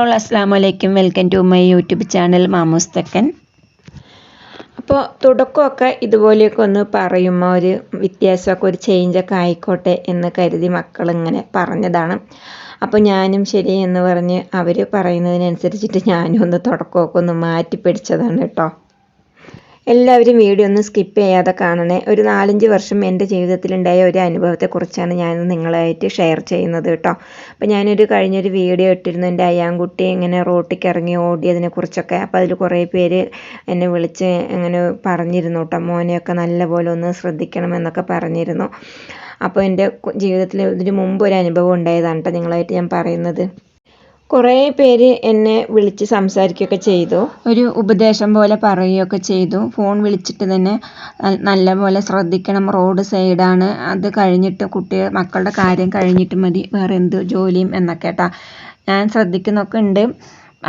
All അസ്സാം വലൈക്കും welcome to my YouTube channel Mamoos തെക്കൻ. അപ്പോൾ തുടക്കമൊക്കെ ഇതുപോലെയൊക്കെ ഒന്ന് പറയുമ്പോൾ ഒരു വ്യത്യാസമൊക്കെ ഒരു ചേഞ്ചൊക്കെ ആയിക്കോട്ടെ എന്ന് കരുതി മക്കളിങ്ങനെ പറഞ്ഞതാണ്. അപ്പോൾ ഞാനും ശരി എന്ന് പറഞ്ഞ് അവർ പറയുന്നതിനനുസരിച്ചിട്ട് ഞാനും ഒന്ന് തുടക്കമൊക്കെ ഒന്ന് മാറ്റി പിടിച്ചതാണ് കേട്ടോ. എല്ലാവരും വീഡിയോ ഒന്നും സ്കിപ്പ് ചെയ്യാതെ കാണണേ. ഒരു നാലഞ്ച് വർഷം എന്റെ ജീവിതത്തിലുണ്ടായ ഒരു അനുഭവത്തെക്കുറിച്ചാണ് ഞാൻ നിങ്ങളായിട്ട് ഷെയർ ചെയ്യുന്നത് കേട്ടോ. അപ്പോൾ ഞാനൊരു കഴിഞ്ഞൊരു വീഡിയോ ഇട്ടിരുന്നു. എന്റെ അയ്യാൻകുട്ടി ഇങ്ങനെ റോട്ടിക്ക് ഇറങ്ങി ഓടിയതിനെക്കുറിച്ചൊക്കെ. അപ്പോൾ അതിൽ കുറേ പേര് എന്നെ വിളിച്ച് അങ്ങനെ പറഞ്ഞിരുന്നു കേട്ടോ. മോനെയൊക്കെ നല്ലപോലെ ഒന്ന് ശ്രദ്ധിക്കണം എന്നൊക്കെ പറഞ്ഞിരുന്നു. അപ്പോൾ എന്റെ ജീവിതത്തിൽ ഇതിന് മുമ്പ് ഒരു അനുഭവം ഉണ്ടായതാണ് കേട്ടോ നിങ്ങളായിട്ട് ഞാൻ പറയുന്നത്. കുറേ പേര് എന്നെ വിളിച്ച് സംസാരിക്കുകയൊക്കെ ചെയ്തു. ഒരു ഉപദേശം പോലെ പറയുകയൊക്കെ ചെയ്തു. ഫോൺ വിളിച്ചിട്ട് തന്നെ നല്ല പോലെ ശ്രദ്ധിക്കണം. റോഡ് സൈഡാണ്. അത് കഴിഞ്ഞിട്ട് കുട്ടികൾ മക്കളുടെ കാര്യം കഴിഞ്ഞിട്ട് മതി. വേറെ എന്ത് ജോലിയും എന്നൊക്കെ കേട്ടാ ഞാൻ ശ്രദ്ധിക്കുന്നൊക്കെ ഉണ്ട്.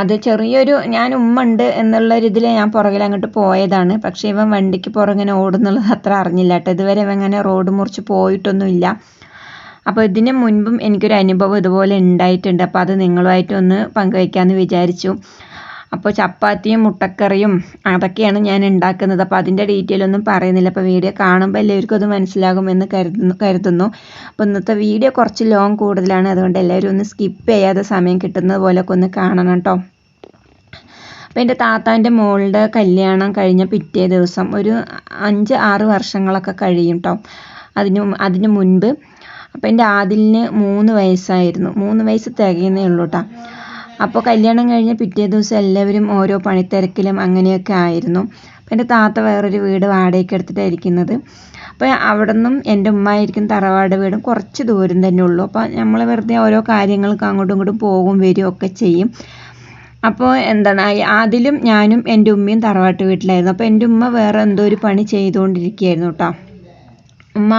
അത് ചെറിയൊരു ഞാൻ ഉമ്മ ഉണ്ട് എന്നുള്ള ഒരു ഇതിൽ ഞാൻ പുറകിൽ അങ്ങോട്ട് പോയതാണ്. പക്ഷേ ഇവൻ വണ്ടിക്ക് പുറകിനെ ഓടുന്നുള്ളത് അത്ര അറിഞ്ഞില്ല കേട്ടോ. ഇതുവരെ ഇവൻ അങ്ങനെ റോഡ് മുറിച്ച് പോയിട്ടൊന്നുമില്ല. അപ്പോൾ ഇതിന് മുൻപും എനിക്കൊരു അനുഭവം ഇതുപോലെ ഉണ്ടായിട്ടുണ്ട്. അപ്പോൾ അത് നിങ്ങളുമായിട്ട് ഒന്ന് പങ്കുവയ്ക്കാമെന്ന് വിചാരിച്ചു. അപ്പോൾ ചപ്പാത്തിയും മുട്ടക്കറിയും അതൊക്കെയാണ് ഞാൻ ഉണ്ടാക്കുന്നത്. അപ്പോൾ അതിന്റെ ഡീറ്റെയിൽ ഒന്നും പറയുന്നില്ല. അപ്പോൾ വീഡിയോ കാണുമ്പോൾ എല്ലാവർക്കും അത് മനസ്സിലാകുമെന്ന് കരുതുന്നു കരുതുന്നു. അപ്പോൾ ഇന്നത്തെ വീഡിയോ കുറച്ച് ലോങ് കൂടുതലാണ്. അതുകൊണ്ട് എല്ലാവരും ഒന്ന് സ്കിപ്പ് ചെയ്യാതെ സമയം കിട്ടുന്നത് പോലെയൊക്കെ ഒന്ന് കാണണം കേട്ടോ. അപ്പോൾ എന്റെ താത്താന്റെ മോളുടെ കല്യാണം കഴിഞ്ഞ പിറ്റേ ദിവസം ഒരു അഞ്ച് ആറ് വർഷങ്ങളൊക്കെ കഴിയും കേട്ടോ. അതിനു അതിനു മുൻപ് അപ്പോൾ എന്റെ ആദിലിന് മൂന്ന് വയസ്സായിരുന്നു. മൂന്ന് വയസ്സ് തികയുന്നേ ഉള്ളൂ കേട്ടോ അപ്പോൾ കല്യാണം കഴിഞ്ഞ പിറ്റേ ദിവസം എല്ലാവരും ഓരോ പണിത്തിരക്കിലും അങ്ങനെയൊക്കെ ആയിരുന്നു. അപ്പോൾ എന്റെ താത്ത വേറൊരു വീട് വാടകയ്ക്ക് എടുത്തിട്ടായിരിക്കുന്നത് അപ്പോൾ അവിടെ നിന്നും എന്റെ ഉമ്മായിരിക്കും തറവാട് വീടും കുറച്ച് ദൂരം തന്നെ ഉള്ളൂ. അപ്പോൾ നമ്മൾ വെറുതെ ഓരോ കാര്യങ്ങൾക്ക് അങ്ങോട്ടും ഇങ്ങോട്ടും പോകും വരും ഒക്കെ ചെയ്യും. അപ്പോൾ എന്താണ് അതിലും ഞാനും എന്റെ ഉമ്മയും തറവാട്ട് വീട്ടിലായിരുന്നു. അപ്പോൾ എന്റെ ഉമ്മ വേറെ എന്തോ ഒരു പണി ചെയ്തുകൊണ്ടിരിക്കുകയായിരുന്നു കേട്ടോ ഉമ്മ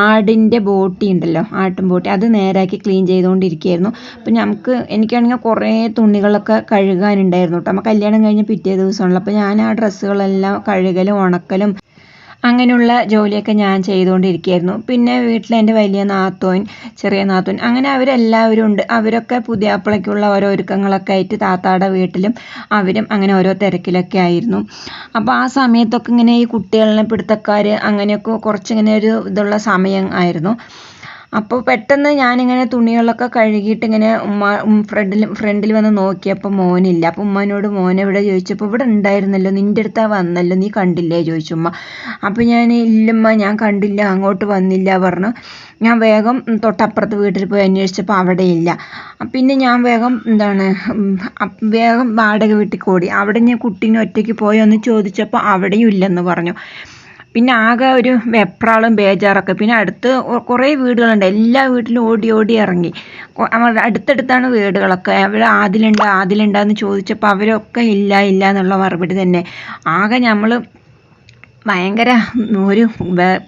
ആടിന്റെ ബോട്ടി ഉണ്ടല്ലോ ആട്ടും ബോട്ടി അത് നേരാക്കി ക്ലീൻ ചെയ്തുകൊണ്ടിരിക്കുകയായിരുന്നു അപ്പം നമുക്ക് എനിക്കാണെങ്കിൽ കുറേ തുണികളൊക്കെ കഴുകാനുണ്ടായിരുന്നു കേട്ടോ നമ്മൾ കല്യാണം കഴിഞ്ഞ പിറ്റേ ദിവസമാണല്ലോ. അപ്പോൾ ഞാൻ ആ ഡ്രസ്സുകളെല്ലാം കഴുകലും ഉണക്കലും അങ്ങനെയുള്ള ജോലിയൊക്കെ ഞാൻ ചെയ്തുകൊണ്ടിരിക്കുകയായിരുന്നു. പിന്നെ വീട്ടിൽ എന്റെ വലിയ നാത്തോൻ ചെറിയ നാത്തോൻ അങ്ങനെ അവരെല്ലാവരും ഉണ്ട്. അവരൊക്കെ പുതിയാപ്പിളയ്ക്കുള്ള ഓരോ ഒരുക്കങ്ങളൊക്കെ ആയിട്ട് താത്താടെ വീട്ടിലും അവരും അങ്ങനെ ഓരോ തിരക്കിലൊക്കെ ആയിരുന്നു. അപ്പോൾ ആ സമയത്തൊക്കെ ഇങ്ങനെ ഈ കുട്ടികളെ പിടുത്തക്കാർ അങ്ങനെയൊക്കെ കുറച്ചിങ്ങനെ ഒരു ഇതുള്ള സമയം ആയിരുന്നു. അപ്പോൾ പെട്ടെന്ന് ഞാനിങ്ങനെ തുണികളൊക്കെ കഴുകിയിട്ട് ഇങ്ങനെ ഉമ്മ ഫ്രണ്ടിൽ ഫ്രണ്ടിൽ വന്ന് നോക്കിയപ്പോൾ മോനില്ല. അപ്പോൾ ഉമ്മനോട് മോൻ എവിടെ ചോദിച്ചപ്പോൾ ഇവിടെ ഉണ്ടായിരുന്നല്ലോ നിന്റെ അടുത്താ വന്നല്ലോ നീ കണ്ടില്ലേ? ചോദിച്ചു ഉമ്മ. അപ്പോൾ ഞാൻ ഇല്ലമ്മ ഞാൻ കണ്ടില്ല അങ്ങോട്ട് വന്നില്ല പറഞ്ഞു. ഞാൻ വേഗം തൊട്ടപ്പുറത്ത് വീട്ടിൽ പോയി അന്വേഷിച്ചപ്പോൾ അവിടെ ഇല്ല പിന്നെ ഞാൻ വേഗം എന്താണ് വേഗം വാടക വീട്ടിൽ കൂടി. അവിടെ ഞാൻ കുട്ടീനെ ഒറ്റയ്ക്ക് പോയി ഒന്ന് ചോദിച്ചപ്പോൾ അവിടെയും ഇല്ലെന്ന് പറഞ്ഞു. പിന്നെ ആകെ ഒരു വെപ്രാളും ബേജാറൊക്കെ. പിന്നെ അടുത്ത് കുറേ വീടുകളുണ്ട്. എല്ലാ വീട്ടിലും ഓടി ഓടി ഇറങ്ങി. അടുത്തടുത്താണ് വീടുകളൊക്കെ. അവിടെ ആദിലുണ്ട് ആദിലുണ്ടെന്ന് ചോദിച്ചപ്പോൾ അവരൊക്കെ ഇല്ല ഇല്ല എന്നുള്ള മറുപടി തന്നെ. ആകെ നമ്മൾ ഭയങ്കര ഒരു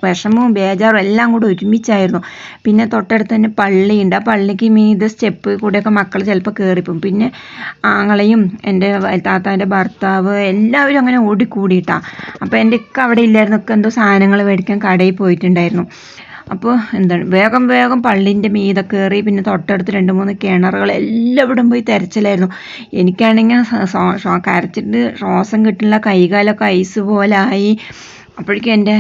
വിഷമവും ബേജാറും എല്ലാം കൂടെ ഒരുമിച്ചായിരുന്നു. പിന്നെ തൊട്ടടുത്ത് തന്നെ പള്ളിയുണ്ട്. ആ പള്ളിക്ക് മീതെ സ്റ്റെപ്പ് കൂടെയൊക്കെ മക്കൾ ചിലപ്പോൾ കയറിപ്പോവും പിന്നെ ആങ്ങളെയും എന്റെ താത്താന്റെ ഭർത്താവ് എല്ലാവരും അങ്ങനെ ഓടിക്കൂടിയിട്ടാണ് അപ്പോൾ എന്റെ ഇക്ക അവിടെ ഇല്ലായിരുന്നു. ഒക്കെ എന്തോ സാധനങ്ങൾ മേടിക്കാൻ കടയിൽ പോയിട്ടുണ്ടായിരുന്നു. അപ്പോൾ എന്താണ് വേഗം വേഗം പള്ളിന്റെ മീതെ കയറി പിന്നെ തൊട്ടടുത്ത് രണ്ട് മൂന്ന് കിണറുകൾ എല്ലാവിടും പോയി തിരച്ചിലായിരുന്നു. എനിക്കാണെങ്കിൽ കരച്ചിട്ട് ശ്വാസം കിട്ടില്ല കൈകാലൊക്കെ ഐസ് പോലെ ആയി. അപ്പോഴേക്കും എന്റെ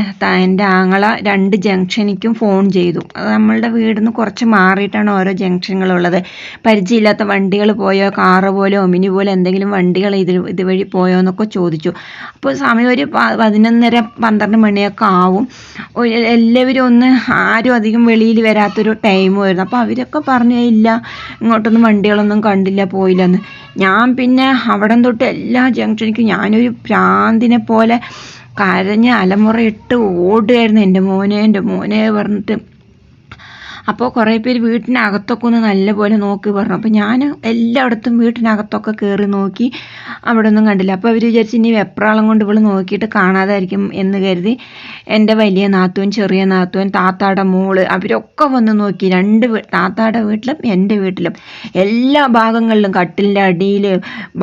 എന്റെ ആങ്ങള രണ്ട് ജംഗ്ഷനിക്കും ഫോൺ ചെയ്തു. അത് നമ്മളുടെ വീടിന്ന് കുറച്ച് മാറിയിട്ടാണ് ഓരോ ജംഗ്ഷനുകളുള്ളത്. പരിചയമില്ലാത്ത വണ്ടികൾ പോയോ കാറ് പോലോ മിനി പോലെ എന്തെങ്കിലും വണ്ടികൾ ഇതിൽ ഇതുവഴി പോയോ എന്നൊക്കെ ചോദിച്ചു. അപ്പോൾ സമയം ഒരു പതിനൊന്നര പന്ത്രണ്ട് മണിയൊക്കെ ആവും. എല്ലാവരും ഒന്ന് ആരും അധികം വെളിയിൽ വരാത്തൊരു ടൈമുമായിരുന്നു അപ്പോൾ അവരൊക്കെ പറഞ്ഞു ഇല്ല ഇങ്ങോട്ടൊന്നും വണ്ടികളൊന്നും കണ്ടില്ല പോയില്ലെന്ന്. ഞാൻ പിന്നെ അവിടം തൊട്ട് എല്ലാ ജംഗ്ഷനിക്കും ഞാനൊരു ഭ്രാന്തിനെ പോലെ കരഞ്ഞ് അലമുറയിട്ട് ഓടുകയായിരുന്നു എന്റെ മോനെ എന്റെ മോനെ പറഞ്ഞിട്ട്. അപ്പോൾ കുറേ പേര് വീട്ടിനകത്തൊക്കെ ഒന്ന് നല്ലപോലെ നോക്കി പറഞ്ഞു. അപ്പോൾ ഞാൻ എല്ലായിടത്തും വീട്ടിനകത്തൊക്കെ കയറി നോക്കി അവിടെ ഒന്നും കണ്ടില്ല. അപ്പോൾ അവർ വിചാരിച്ചു ഇനി വെപ്രാളം കൊണ്ട് ഇവൾ നോക്കിയിട്ട് കാണാതായിരിക്കും എന്ന് കരുതി എന്റെ വലിയ നാത്തുവൻ ചെറിയ നാത്തുവൻ താത്താടെ മോൾ അവരൊക്കെ വന്ന് നോക്കി. രണ്ട് താത്താടെ വീട്ടിലും എന്റെ വീട്ടിലും. എല്ലാ ഭാഗങ്ങളിലും കട്ടിലിന്റെ അടിയിൽ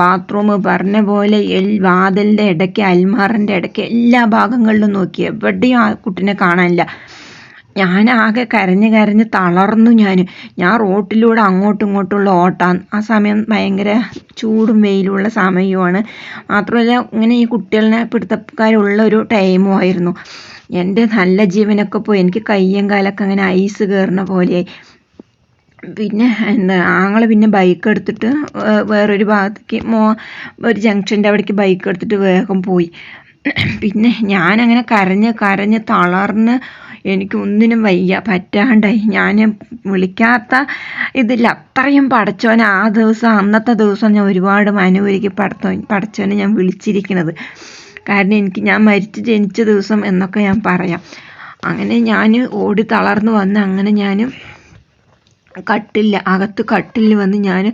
ബാത്റൂം പറഞ്ഞ പോലെ എൽ വാതിലിന്റെ ഇടയ്ക്ക് അൽമാറിന്റെ ഇടയ്ക്ക് എല്ലാ ഭാഗങ്ങളിലും നോക്കി. എവിടെയും ആ കുട്ടിനെ കാണാനില്ല. ഞാനാകെ കരഞ്ഞ് കരഞ്ഞ് തളർന്നു ഞാൻ ഞാൻ റോട്ടിലൂടെ അങ്ങോട്ടും ഇങ്ങോട്ടുള്ള ഓട്ടാൻ ആ സമയം ഭയങ്കര ചൂടും വെയിലുള്ള സമയമാണ് മാത്രമല്ല ഇങ്ങനെ ഈ കുട്ടികളെ പിടുത്തക്കാരുള്ള ഒരു ടൈമും ആയിരുന്നു. എന്റെ നല്ല ജീവനൊക്കെ പോയി. എനിക്ക് കയ്യും കാലൊക്കെ അങ്ങനെ ഐസ് കയറുന്ന പോലെയായി. പിന്നെ എന്താ ആങ്ങൾ പിന്നെ ബൈക്ക് എടുത്തിട്ട് വേറൊരു ഭാഗത്തേക്ക് മോ ഒരു ജംഗ്ഷന്റെ അവിടേക്ക് ബൈക്ക് എടുത്തിട്ട് വേഗം പോയി. പിന്നെ ഞാനങ്ങനെ കരഞ്ഞ് കരഞ്ഞ് തളർന്ന് എനിക്ക് ഒന്നിനും വയ്യ. പറ്റാണ്ടായി. ഞാൻ വിളിക്കാത്ത ഇതില്ല. അത്രയും പടച്ചോനെ ആ ദിവസം അന്നത്തെ ദിവസം ഞാൻ ഒരുപാട് മനമൊരുക്കി പടത്തോ പടച്ചോനെ ഞാൻ വിളിച്ചിരിക്കുന്നത് കാരണം എനിക്ക് ഞാൻ മരിച്ച് ജനിച്ച ദിവസം എന്നൊക്കെ ഞാൻ പറയാം. അങ്ങനെ ഞാൻ ഓടി തളർന്നു വന്ന് അങ്ങനെ ഞാൻ കട്ടില്ല അകത്ത് കട്ടിലിൽ വന്ന് ഞാൻ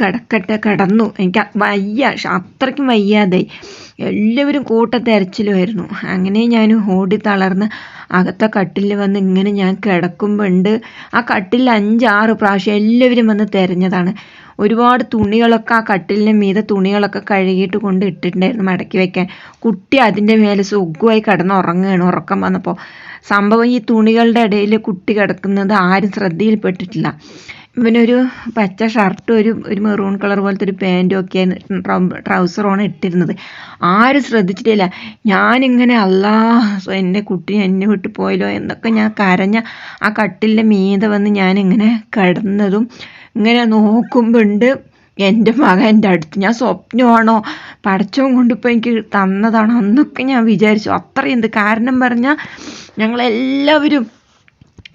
കിടക്കട്ടെ കടന്നു. എനിക്ക് വയ്യ അത്രയ്ക്കും വയ്യാതായി എല്ലാവരും കൂട്ടത്തെരച്ചിലുമായിരുന്നു. അങ്ങനെ ഞാൻ ഓടി തളർന്ന് അകത്തെ കട്ടിൽ വന്ന് ഇങ്ങനെ ഞാൻ കിടക്കുമ്പോണ്ട് ആ കട്ടിൽ അഞ്ചാറ് പ്രാവശ്യം എല്ലാവരും വന്ന് തിരഞ്ഞതാണ്. ഒരുപാട് തുണികളൊക്കെ ആ കട്ടിലിന് മീതെ തുണികളൊക്കെ കഴുകിയിട്ട് കൊണ്ട് ഇട്ടിട്ടുണ്ടായിരുന്നു മടക്കി വെക്കാൻ. കുട്ടി അതിന്റെ മേലെ സുഖമായി കിടന്ന് ഉറങ്ങുകയാണ് ഉറക്കം വന്നപ്പോൾ സംഭവം ഈ തുണികളുടെ ഇടയിൽ കുട്ടി കിടക്കുന്നത് ആരും ശ്രദ്ധയിൽപ്പെട്ടിട്ടില്ല. ഇവനൊരു പച്ച ഷർട്ടും ഒരു ഒരു മെറൂൺ കളർ പോലത്തെ ഒരു പാന്റും ഒക്കെയാണ് ട്രൗസറുമാണ് ഇട്ടിരുന്നത്. ആരും ശ്രദ്ധിച്ചിട്ടില്ല. ഞാനിങ്ങനെ അല്ലാ എന്റെ കുട്ടി എന്നെ വിട്ടു പോയല്ലോ എന്നൊക്കെ ഞാൻ കരഞ്ഞ ആ കട്ടിലിന്റെ മീതെ വന്ന് ഞാനിങ്ങനെ കിടന്നതും ഇങ്ങനെ നോക്കുമ്പോണ്ട് എന്റെ മകൻ എന്റെ അടുത്ത്. ഞാൻ സ്വപ്നമാണോ? പടച്ചവും കൊണ്ടിപ്പോൾ എനിക്ക് തന്നതാണോ? എന്നൊക്കെ ഞാൻ വിചാരിച്ചു. അത്രയും എന്ത് കാരണം പറഞ്ഞാൽ ഞങ്ങളെല്ലാവരും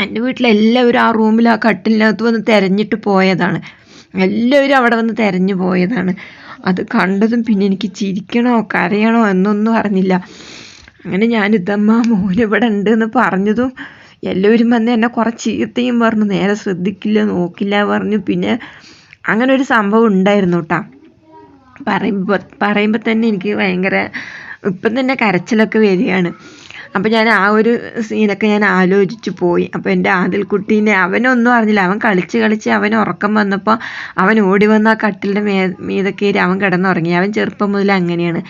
എന്റെ വീട്ടിലെല്ലാവരും ആ റൂമിൽ ആ കട്ടിലിനകത്ത് വന്ന് തിരഞ്ഞിട്ട് പോയതാണ്. എല്ലാവരും അവിടെ വന്ന് തിരഞ്ഞു പോയതാണ്. അത് കണ്ടതും പിന്നെ എനിക്ക് ചിരിക്കണോ കരയണോ എന്നൊന്നും അറിഞ്ഞില്ല. അങ്ങനെ ഞാൻ ഇതമ്മ മോൻ ഇവിടെ ഉണ്ട് എന്ന് പറഞ്ഞതും എല്ലാവരും വന്ന് എന്നെ കുറച്ച് ചീത്തയും പറഞ്ഞു നേരെ ശ്രദ്ധിക്കില്ല നോക്കില്ല പറഞ്ഞു. പിന്നെ അങ്ങനെ ഒരു സംഭവം ഉണ്ടായിരുന്നു കേട്ടോ പറയുമ്പോൾ പറയുമ്പോൾ തന്നെ എനിക്ക് ഭയങ്കര ഇപ്പം തന്നെ കരച്ചിലൊക്കെ വരികയാണ്. അപ്പോൾ ഞാൻ ആ ഒരു സീനൊക്കെ ഞാൻ ആലോചിച്ച് പോയി. അപ്പോൾ എന്റെ ആദിൽക്കുട്ടീനെ അവനൊന്നും അറിഞ്ഞില്ല. അവൻ കളിച്ച് കളിച്ച് അവൻ ഉറക്കം വന്നപ്പോൾ അവൻ ഓടി വന്ന ആ കട്ടിലിന്റെ മേ മീതെ കയറി അവൻ കിടന്നുറങ്ങി. അവൻ ചെറുപ്പം മുതൽ അങ്ങനെയാണ്.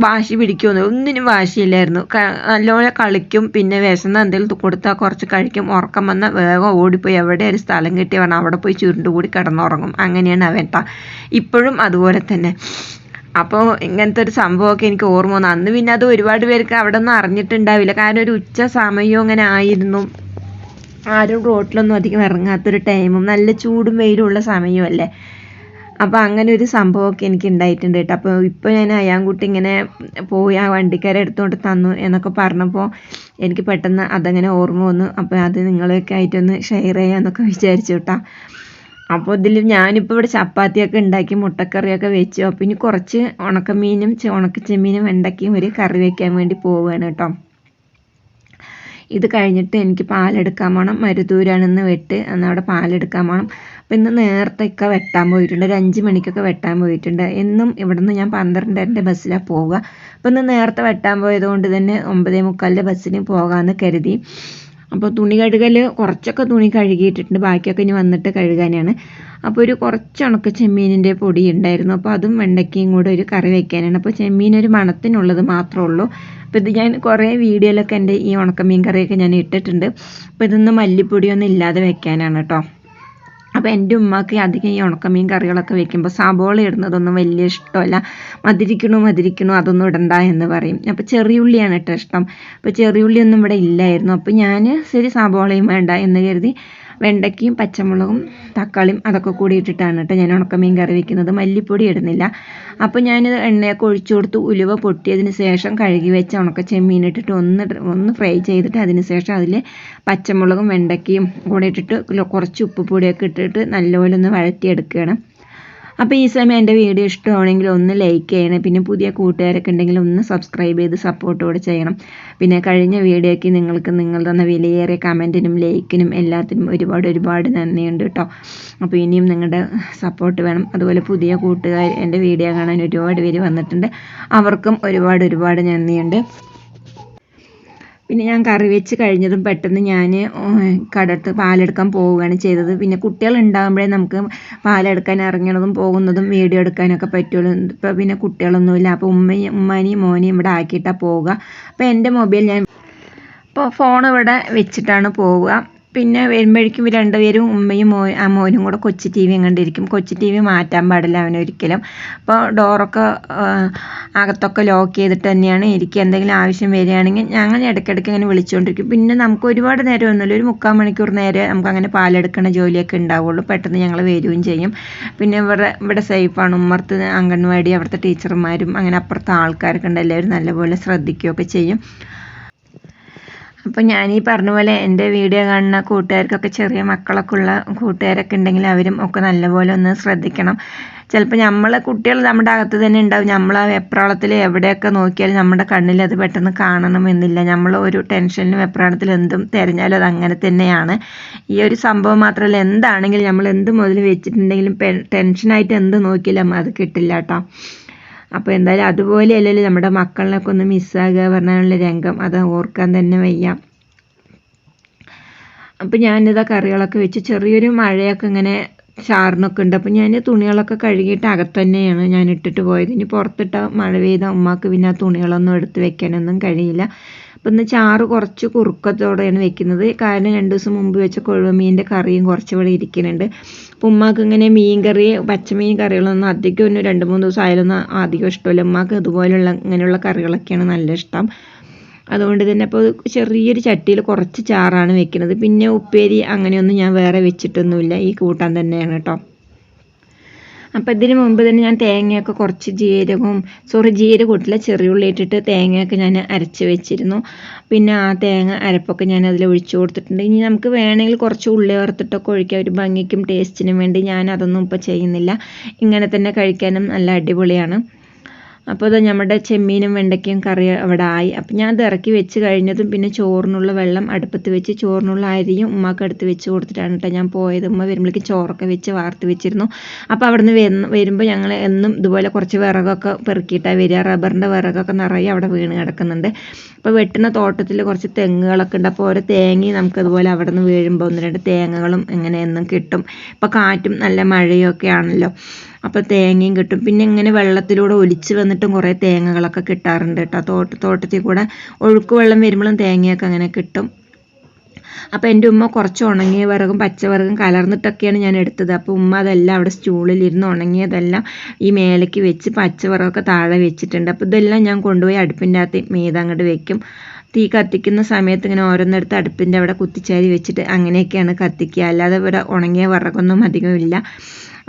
വാശി പിടിക്കുമെന്ന് ഒന്നിനും വാശിയില്ലായിരുന്നു. നല്ലോണം കളിക്കും പിന്നെ വിശന്ന എന്തെങ്കിലും കൊടുത്താൽ കുറച്ച് കഴിക്കും. ഉറക്കം വന്ന വേഗം ഓടിപ്പോയി. എവിടെ ഒരു സ്ഥലം കിട്ടിയ വേണം. അവിടെ പോയി ചുരുണ്ടുകൂടി കിടന്നുറങ്ങും. അങ്ങനെയാണ് അവൻ ഇപ്പോഴും അതുപോലെ തന്നെ. അപ്പോൾ ഇങ്ങനത്തെ ഒരു സംഭവമൊക്കെ എനിക്ക് ഓർമ്മ വന്നു. അന്ന് പിന്നെ അത് ഒരുപാട് പേർക്ക് അവിടെ ഒന്നും അറിഞ്ഞിട്ടുണ്ടാവില്ല. കാരണം ഒരു ഉച്ച സമയവും അങ്ങനെ ആയിരുന്നു. ആരും റോട്ടിലൊന്നും അധികം ഇറങ്ങാത്തൊരു ടൈമും നല്ല ചൂടും വെയിലും ഉള്ള സമയമല്ലേ. അപ്പോൾ അങ്ങനെ ഒരു സംഭവമൊക്കെ എനിക്ക് ഉണ്ടായിട്ടുണ്ട് കേട്ടോ. അപ്പോൾ ഇപ്പോൾ ഞാൻ അയാൻകുട്ടി ഇങ്ങനെ പോയി ആ വണ്ടിക്കാരെ എടുത്തുകൊണ്ട് തന്നു എന്നൊക്കെ പറഞ്ഞപ്പോൾ എനിക്ക് പെട്ടെന്ന് അതങ്ങനെ ഓർമ്മ വന്നു. അപ്പോൾ അത് നിങ്ങളൊക്കെ ആയിട്ടൊന്ന് ഷെയർ ചെയ്യാമെന്നൊക്കെ വിചാരിച്ചു കേട്ടോ. അപ്പോൾ ഇതിൽ ഞാനിപ്പോൾ ഇവിടെ ചപ്പാത്തിയൊക്കെ ഉണ്ടാക്കി മുട്ടക്കറിയൊക്കെ വെച്ചു. അപ്പോൾ ഇനി കുറച്ച് ഉണക്കമീനും ഉണക്കച്ചെമ്മീനും വെണ്ടയ്ക്കയും ഒരു കറി വയ്ക്കാൻ വേണ്ടി പോവുകയാണ് കേട്ടോ. ഇത് കഴിഞ്ഞിട്ട് എനിക്ക് പാലെടുക്കാൻ പോകണം മരുദൂരാണെന്ന് വെട്ട് അന്ന് അവിടെ പാലെടുക്കാൻ പോകണം അപ്പം ഇന്ന് നേരത്തെയൊക്കെ വെട്ടാൻ പോയിട്ടുണ്ട്. ഒരു അഞ്ച് മണിക്കൊക്കെ വെട്ടാൻ പോയിട്ടുണ്ട്. എന്നും ഇവിടെ നിന്ന് ഞാൻ പന്ത്രണ്ടരന്റെ ബസ്സിലാണ് പോവുക. അപ്പം ഇന്ന് നേരത്തെ വെട്ടാൻ പോയതുകൊണ്ട് തന്നെ ഒമ്പതേ മുക്കാലിന്റെ ബസ്സിന് പോകാമെന്ന് കരുതി. അപ്പോൾ തുണി കഴുകൽ കുറച്ചൊക്കെ തുണി കഴുകിയിട്ടിട്ടുണ്ട്. ബാക്കിയൊക്കെ ഇനി വന്നിട്ട് കഴുകാനാണ്. അപ്പോൾ ഒരു കുറച്ച് ഉണക്ക ചെമ്മീനിന്റെ പൊടി ഉണ്ടായിരുന്നു. അപ്പോൾ അതും വെണ്ടയ്ക്കയും കൂടെ ഒരു കറി വയ്ക്കാനാണ് അപ്പോൾ ചെമ്മീൻ ഒരു മണത്തിനുള്ളത് മാത്രമേ ഉള്ളൂ. അപ്പോൾ ഇത് ഞാൻ കുറേ വീഡിയോയിലൊക്കെ എന്റെ ഈ ഉണക്കമീൻ കറിയൊക്കെ ഞാൻ ഇട്ടിട്ടുണ്ട്. അപ്പോൾ ഇതൊന്നും മല്ലിപ്പൊടിയൊന്നും ഇല്ലാതെ വെക്കാനാണ് കേട്ടോ. അപ്പോൾ എന്റെ ഉമ്മക്ക് അധികം ഈ ഉണക്കമീൻ കറികളൊക്കെ വെക്കുമ്പോൾ സബോള ഇടുന്നതൊന്നും വലിയ ഇഷ്ടമല്ല. മതിരിക്കണോ മതിരിക്കണോ അതൊന്നും ഇടണ്ട എന്ന് പറയും. അപ്പോൾ ചെറിയുള്ളിയാണ് കേട്ടോ ഇഷ്ടം. അപ്പോൾ ചെറിയുള്ളിയൊന്നും ഇവിടെ ഇല്ലായിരുന്നു. അപ്പോൾ ഞാൻ ശരി സബോളയും വേണ്ട എന്ന് കരുതി വെണ്ടയ്ക്കയും പച്ചമുളകും തക്കാളിയും അതൊക്കെ കൂടി ഇട്ടിട്ടാണ് കേട്ടോ ഞാൻ ഉണക്കമീൻ കറി വെക്കുന്നത്. മല്ലിപ്പൊടി ഇടുന്നില്ല. അപ്പോൾ ഞാൻ എണ്ണയൊക്കെ ഒഴിച്ചു കൊടുത്ത് ഉലുവ പൊട്ടിയതിന് ശേഷം കഴുകി വെച്ച ഉണക്ക ചെമ്മീൻ ഇട്ടിട്ട് ഒന്ന് ഒന്ന് ഫ്രൈ ചെയ്തിട്ട് അതിന് ശേഷം അതിൽ പച്ചമുളകും വെണ്ടയ്ക്കയും കൂടെ ഇട്ടിട്ട് കുറച്ച് ഉപ്പ് പൊടിയൊക്കെ ഇട്ടിട്ട് നല്ലപോലെ ഒന്ന് വഴറ്റിയെടുക്കുകയാണ്. അപ്പോൾ ഈ സമയം എന്റെ വീഡിയോ ഇഷ്ടമാണെങ്കിൽ ഒന്ന് ലൈക്ക് ചെയ്യണം. പിന്നെ പുതിയ കൂട്ടുകാരൊക്കെ ഉണ്ടെങ്കിൽ ഒന്ന് സബ്സ്ക്രൈബ് ചെയ്ത് സപ്പോർട്ട് കൂടെ ചെയ്യണം. പിന്നെ കഴിഞ്ഞ വീഡിയോയ്ക്ക് നിങ്ങൾക്ക് നിങ്ങൾ തന്ന വിലയേറിയ കമന്റിനും ലൈക്കിനും എല്ലാത്തിനും ഒരുപാട് ഒരുപാട് നന്ദിയുണ്ട് കേട്ടോ. അപ്പോൾ ഇനിയും നിങ്ങളുടെ സപ്പോർട്ട് വേണം. അതുപോലെ പുതിയ കൂട്ടുകാർ എന്റെ വീഡിയോ കാണാൻ ഒരുപാട് പേര് വന്നിട്ടുണ്ട്. അവർക്കും ഒരുപാട് ഒരുപാട് നന്ദിയുണ്ട്. പിന്നെ ഞാൻ കറി വെച്ച് കഴിഞ്ഞതും പെട്ടെന്ന് ഞാൻ കടത്ത് പാലെടുക്കാൻ പോവുകയാണ് ചെയ്തത്. പിന്നെ കുട്ടികൾ ഉണ്ടാകുമ്പോഴേ നമുക്ക് പാലെടുക്കാൻ ഇറങ്ങണതും പോകുന്നതും വീഡിയോ എടുക്കാനൊക്കെ പറ്റുള്ളൂ. ഇപ്പോൾ പിന്നെ കുട്ടികളൊന്നുമില്ല. അപ്പോൾ ഉമ്മയും ഉമ്മാനെയും മോനെയും ഇവിടെ ആക്കിയിട്ടാണ് പോവുക. അപ്പോൾ എന്റെ മൊബൈൽ ഞാൻ അപ്പോൾ ഫോൺ ഇവിടെ വെച്ചിട്ടാണ് പോവുക. പിന്നെ വരുമ്പോഴേക്കും ഇവർ രണ്ടുപേരും ഉമ്മയും മോ ആ മോനും കൂടെ കൊച്ചു ടി വിയും കണ്ടിരിക്കും. കൊച്ചു ടി വി മാറ്റാൻ പാടില്ല അവനൊരിക്കലും. അപ്പോൾ ഡോറൊക്കെ അകത്തൊക്കെ ലോക്ക് ചെയ്തിട്ട് തന്നെയാണ് എനിക്ക് എന്തെങ്കിലും ആവശ്യം വരികയാണെങ്കിൽ ഞങ്ങൾ ഇടയ്ക്കിടയ്ക്ക് ഇങ്ങനെ വിളിച്ചുകൊണ്ടിരിക്കും. പിന്നെ നമുക്ക് ഒരുപാട് നേരം ഒന്നുമില്ല. ഒരു മുക്കാൽ മണിക്കൂർ നേരെ നമുക്ക് അങ്ങനെ പാലെടുക്കുന്ന ജോലിയൊക്കെ ഉണ്ടാവുള്ളൂ. പെട്ടെന്ന് ഞങ്ങൾ വരികയും ചെയ്യും. പിന്നെ ഇവിടെ ഇവിടെ സേഫാണ്. ഉമ്മർത്ത് അംഗൻവാടി അവിടുത്തെ ടീച്ചർമാരും അങ്ങനെ അപ്പുറത്തെ ആൾക്കാരൊക്കെ ഉണ്ട് എല്ലാവരും നല്ലപോലെ ശ്രദ്ധിക്കുകയൊക്കെ ചെയ്യും. അപ്പോൾ ഞാൻ ഈ പറഞ്ഞ പോലെ എന്റെ വീഡിയോ കാണുന്ന കൂട്ടുകാർക്കൊക്കെ ചെറിയ മക്കളൊക്കെ ഉള്ള കൂട്ടുകാരൊക്കെ ഉണ്ടെങ്കിൽ അവരും ഒക്കെ നല്ലപോലെ ഒന്ന് ശ്രദ്ധിക്കണം. ചിലപ്പോൾ നമ്മളെ കുട്ടികൾ നമ്മുടെ അകത്ത് തന്നെ ഉണ്ടാവും. നമ്മൾ ആ വെപ്രാളത്തിൽ എവിടെയൊക്കെ നോക്കിയാലും നമ്മുടെ കണ്ണിൽ അത് പെട്ടെന്ന് കാണണമെന്നില്ല നമ്മൾ ഒരു ടെൻഷനിലും വെപ്രാളത്തിൽ എന്തും തിരഞ്ഞാലും അത് അങ്ങനെ തന്നെയാണ്. ഈ ഒരു സംഭവം മാത്രമല്ല എന്താണെങ്കിലും നമ്മൾ എന്ത് മുതൽ വെച്ചിട്ടുണ്ടെങ്കിലും ടെൻഷനായിട്ട് എന്ത് നോക്കിയാലും അത് കിട്ടില്ല കേട്ടോ. അപ്പോൾ എന്തായാലും അതുപോലെ അതുപോലെയല്ലല്ലോ നമ്മുടെ മക്കളിനൊക്കെ ഒന്ന് മിസ്സാകുക പറഞ്ഞാലുള്ള രംഗം. അത് ഓർക്കാൻ തന്നെ വയ്യ. അപ്പോൾ ഞാനിതാ കറികളൊക്കെ വെച്ച് ചെറിയൊരു മഴയൊക്കെ ഇങ്ങനെ ചാറിനൊക്കെ ഉണ്ട്. അപ്പോൾ ഞാൻ തുണികളൊക്കെ കഴുകിയിട്ട് അകത്ത് തന്നെയാണ് ഞാൻ ഇട്ടിട്ട് പോയത്. ഇനി പുറത്തിട്ട മഴ പെയ്ത ഉമ്മാക്ക് പിന്നെ ആ തുണികളൊന്നും എടുത്ത് വെക്കാനൊന്നും കഴിയില്ല. അപ്പം ഇന്ന് ചാറ് കുറച്ച് കുറുക്കത്തോടെയാണ് വെക്കുന്നത്. കാരണം രണ്ട് ദിവസം മുമ്പ് വെച്ച കൊഴുവമീന്റെ കറിയും കുറച്ച് ഇവിടെ ഇരിക്കുന്നുണ്ട്. അപ്പം ഉമ്മാക്ക് ഇങ്ങനെ മീൻ കറി പച്ചമീൻ കറികളൊന്നും അധികം ഒന്ന് രണ്ട് മൂന്ന് ദിവസം ആയാലൊന്നും അധികം ഇഷ്ടമല്ല. ഉമ്മാക്ക് ഇതുപോലുള്ള ഇങ്ങനെയുള്ള കറികളൊക്കെയാണ് നല്ല ഇഷ്ടം. അതുകൊണ്ട് തന്നെ അപ്പോൾ ചെറിയൊരു ചട്ടിയിൽ കുറച്ച് ചാറാണ് വെക്കുന്നത്. പിന്നെ ഉപ്പേരി അങ്ങനെയൊന്നും ഞാൻ വേറെ വെച്ചിട്ടൊന്നുമില്ല. ഈ കൂട്ടാൻ തന്നെയാണ് കേട്ടോ. അപ്പോൾ ഇതിന് മുമ്പ് തന്നെ ഞാൻ തേങ്ങയൊക്കെ കുറച്ച് ജീരകവും സോറി ജീരകം ഇട്ടില്ല ചെറിയുള്ളി ഇട്ടിട്ട് തേങ്ങയൊക്കെ ഞാൻ അരച്ച് വെച്ചിരുന്നു. പിന്നെ ആ തേങ്ങ അരപ്പൊക്കെ ഞാൻ അതിൽ ഒഴിച്ചു കൊടുത്തിട്ടുണ്ട്. ഇനി നമുക്ക് വേണമെങ്കിൽ കുറച്ച് ഉള്ളി വറുത്തിട്ടൊക്കെ ഒഴിക്കാം. ഒരു ഭംഗിക്കും ടേസ്റ്റിനും വേണ്ടി ഞാൻ അതൊന്നും ഇപ്പോൾ ചെയ്യുന്നില്ല. ഇങ്ങനെ തന്നെ കഴിക്കാനും നല്ല അടിപൊളിയാണ്. അപ്പോൾ അത് നമ്മുടെ ചെമ്മീനും വെണ്ടയ്ക്കയും കറി അവിടെ ആയി. അപ്പം ഞാൻ അത് ഇറക്കി വെച്ച് കഴിഞ്ഞതും പിന്നെ ചോറിനുള്ള വെള്ളം അടുപ്പത്ത് വെച്ച് ചോറിനുള്ള അരിയും ഉമ്മാക്ക് അടുത്ത് വെച്ച് കൊടുത്തിട്ടാണ് കേട്ടോ ഞാൻ പോയത്. ഉമ്മ വരുമ്പോഴേക്കും ചോറൊക്കെ വെച്ച് വാർത്ത് വെച്ചിരുന്നു. അപ്പോൾ അവിടെ നിന്ന് വരുന്ന വരുമ്പോൾ ഞങ്ങൾ എന്നും ഇതുപോലെ കുറച്ച് വിറകൊക്കെ പെറുക്കിയിട്ടാണ് വരിക. റബ്ബറിന്റെ വിറകൊക്കെ നിറയെ അവിടെ വീണ് കിടക്കുന്നുണ്ട്. അപ്പോൾ വെട്ടുന്ന തോട്ടത്തിൽ കുറച്ച് തെങ്ങുകളൊക്കെ ഉണ്ട്. അപ്പോൾ ഓരോ തേങ്ങയും നമുക്കതുപോലെ അവിടെ നിന്ന് വീഴുമ്പോൾ ഒന്ന് രണ്ട് തേങ്ങകളും ഇങ്ങനെ എന്നും കിട്ടും. ഇപ്പോൾ കാറ്റും നല്ല മഴയും ഒക്കെ ആണല്ലോ. അപ്പോൾ തേങ്ങയും കിട്ടും. പിന്നെ ഇങ്ങനെ വെള്ളത്തിലൂടെ ഒലിച്ച് വന്നിട്ടും കുറേ തേങ്ങകളൊക്കെ കിട്ടാറുണ്ട് കേട്ടോ. തോട്ട തോട്ടത്തിൽ കൂടെ ഒഴുക്ക് വെള്ളം വരുമ്പോഴും തേങ്ങയൊക്കെ അങ്ങനെ കിട്ടും. അപ്പോൾ എന്റെ ഉമ്മ കുറച്ച് ഉണങ്ങിയ വിറകും പച്ചവിറകും കലർന്നിട്ടൊക്കെയാണ് ഞാൻ എടുത്തത്. അപ്പോൾ ഉമ്മ അതെല്ലാം അവിടെ സ്റ്റൂളിലിരുന്ന് ഉണങ്ങിയതെല്ലാം ഈ മേലേക്ക് വെച്ച് പച്ചവിറകൊക്കെ താഴെ വെച്ചിട്ടുണ്ട്. അപ്പോൾ ഇതെല്ലാം ഞാൻ കൊണ്ടുപോയി അടുപ്പിന്റെ അകത്ത് മീത അങ്ങോട്ട് വെക്കും. തീ കത്തിക്കുന്ന സമയത്ത് ഇങ്ങനെ ഓരോന്നെടുത്ത് അടുപ്പിന്റെ അവിടെ കുത്തിച്ചാരി വെച്ചിട്ട് അങ്ങനെയൊക്കെയാണ് കത്തിക്കുക. അല്ലാതെ ഇവിടെ ഉണങ്ങിയ വിറകൊന്നും അധികമില്ല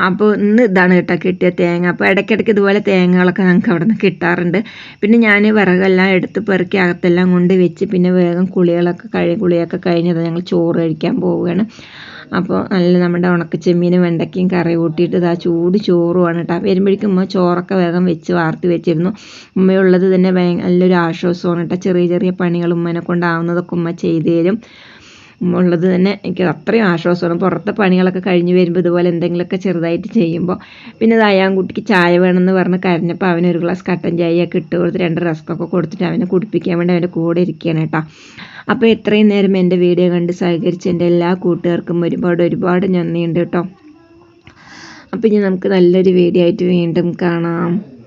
അപ്പോൾ ഇന്ന് ഇതാണ് കേട്ടോ കിട്ടിയ തേങ്ങ. അപ്പോൾ ഇടയ്ക്കിടയ്ക്ക് ഇതുപോലെ തേങ്ങകളൊക്കെ ഞങ്ങൾക്ക് അവിടെ നിന്ന് കിട്ടാറുണ്ട്. പിന്നെ ഞാൻ വിറകെല്ലാം എടുത്ത് പെറുക്കി അകത്തെല്ലാം കൊണ്ട് വെച്ച് പിന്നെ വേഗം കുളികളൊക്കെ കഴി കുളിയൊക്കെ കഴിഞ്ഞത് ഞങ്ങൾ ചോറ് കഴിക്കാൻ പോവുകയാണ്. അപ്പോൾ നല്ല നമ്മുടെ ഉണക്കച്ചെമ്മീനും വെണ്ടയ്ക്കയും കറി കൂട്ടിയിട്ട് ഇതാ ചൂട് ചോറുമാണ് കേട്ടോ. വരുമ്പോഴേക്കും ഉമ്മ ചോറൊക്കെ വേഗം വെച്ച് വാർത്ത് വെച്ചിരുന്നു. ഉമ്മയുള്ളത് തന്നെ നല്ലൊരു ആശ്വാസമാണ് കേട്ടോ. ചെറിയ ചെറിയ പണികൾ ഉമ്മനെ കൊണ്ടാവുന്നതൊക്കെ ഉമ്മ ചെയ്തു തരും. ഉള്ളത് തന്നെ എനിക്ക് അത്രയും ആശ്വാസമാണ്. പുറത്തെ പണികളൊക്കെ കഴിഞ്ഞ് വരുമ്പോൾ ഇതുപോലെ എന്തെങ്കിലുമൊക്കെ ചെറുതായിട്ട് ചെയ്യുമ്പോൾ പിന്നെ ഇത് കുട്ടിക്ക് ചായ വേണമെന്ന് പറഞ്ഞ് കരഞ്ഞപ്പോൾ അവനൊരു ഗ്ലാസ് കട്ടൻ ചായയൊക്കെ ഇട്ട് കൊടുത്ത് രണ്ട് റസ്ക്കൊക്കെ കൊടുത്തിട്ട് അവനെ കുടിപ്പിക്കാൻ വേണ്ടി അവന്റെ കൂടെ ഇരിക്കുകയാണ് കേട്ടോ. അപ്പോൾ ഇത്രയും നേരം എന്റെ വീഡിയോ കണ്ട് സഹകരിച്ച എന്റെ എല്ലാ കൂട്ടുകാർക്കും ഒരുപാട് ഒരുപാട് നന്ദിയുണ്ട് കേട്ടോ. അപ്പോൾ ഇനി നമുക്ക് നല്ലൊരു വീഡിയോ ആയിട്ട് വീണ്ടും കാണാം.